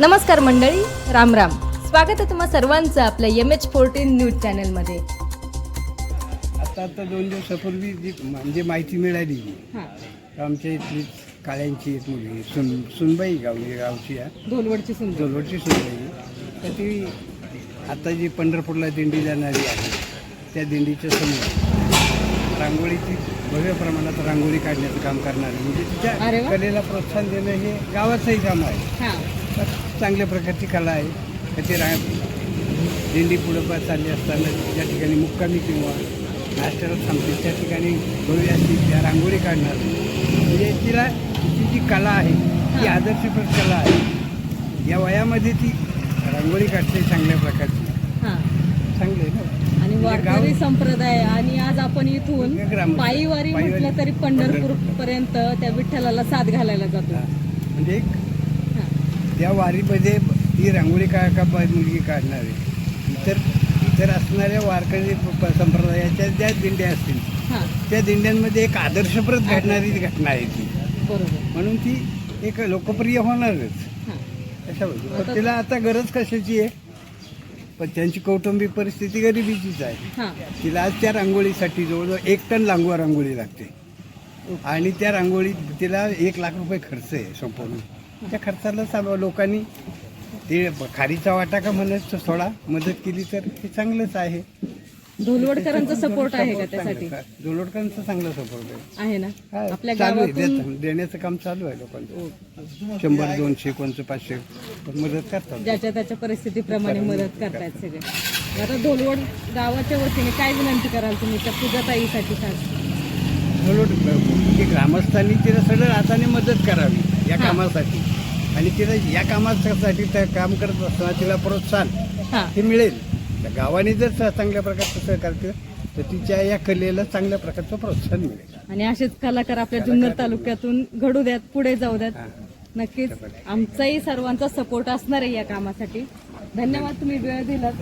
नमस्कार मंडळी राम राम. स्वागत आहे तुम्हा सर्वांचं आपल्या एम एच फोर्टीन न्यूज चॅनलमध्ये आता आता दोन दिवसापूर्वी जी म्हणजे माहिती मिळाली. हां. तर आमच्या इथली काळ्यांची एक मुलगी सुन सुनबाई गावची गावची आहे. धोलवडची सुंदर जोलवडची सुनबाई. तर ती आता जी पंढरपूरला दिंडी जाणारी आहे त्या दिंडीच्या समोर रांगोळीची भव्य प्रमाणात रांगोळी काढण्याचं काम करणार. आहे म्हणजे अरे तिच्या वा. कलेला प्रोत्साहन देणं हे गावाचंही काम आहे. हां. चांगल्या प्रकारची कला आहे तर ती रा दिंडी पुढं चालली असताना ज्या ठिकाणी मुक्कामी किंवा नाश्त्याला थांबते त्या ठिकाणी भव्य अशी त्या रांगोळी काढणार म्हणजे तिला तिची जी कला आहे ती. आदर्शप्रत कला आहे या वयामध्ये ती रांगोळी काढते चांगल्या प्रकारची हां चांगले आहे ना आणि म्हणजे वारकरी संप्रदाय आणि आज आपण इथून ग्राम- पायीवारी म्हटलं तरी पंढरपूर. पर्यंत त्या विठ्ठलाला साथ घालायला जातो. म्हणजे एक त्या वारीमध्ये ती रांगोळी का का मुलगी काढणार आहे? इतर इतर असणाऱ्या वारकरी संप्रदायाच्या ज्या दिंड्या असतील हां. त्या दिंड्यांमध्ये एक आदर्शप्रत घडणारी घटना आहे ती. म्हणून ती एक लोकप्रिय होणारच. हां. अशा पण तिला आता गरज कशाची आहे? पण त्यांची कौटुंबिक परिस्थिती गरिबीचीच आहे. हां. तिला आज त्या रांगोळीसाठी जवळजवळ एक टन लांगवा रांगोळी लागते. आणि त्या रांगोळी तिला एक लाख रुपये खर्च आहे संपूर्ण. त्या खर्चाला सा- लोकांनी ते खारीचा वाटा का म्हणत थोडा मदत केली तर हे चांगलंच आहे. धोलवडकरांचा सपोर्ट आहे का त्यासाठी? जोलोडकरांचा चांगला सपोर्ट आहे. आहे ना? हा, आपल्या चालू आहे. गावातून देत- देण्याचं काम चालू आहे लोकांचं. शंभर दोनशे कोणचं पाचशे पण मदत करतात. ज्याच्या त्याच्या परिस्थितीप्रमाणे मदत करतायत सगळे. आता धोलवड गावाच्या वतीने काय विनंती कराल तुम्ही त्या पूजाताईसाठी खास? म्हणजे ग्रामस्थांनी तिला सरळ हाताने मदत करावी. या हा. कामासाठी. आणि तिला या कामासाठी त्या काम करत असताना तिला प्रोत्साहन हां. हे मिळेल. त्या गावाने जर चा- चांगल्या प्रकारचं सहकार्य केलं तर तिच्या या कलेला चांगल्या प्रकारचं प्रोत्साहन मिळेल. आणि असेच कलाकार आपल्या जुन्नर तालुक्यातून घडू द्यात पुढे जाऊ द्यात. नक्कीच आमचाही सर्वांचा सपोर्ट असणार आहे या कामासाठी. धन्यवाद तुम्ही वेळ दिलात.